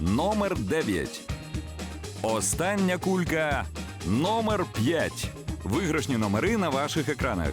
Номер 9. Остання кулька номер 5. Виграшні номери на ваших екранах.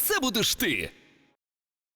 це будеш ти.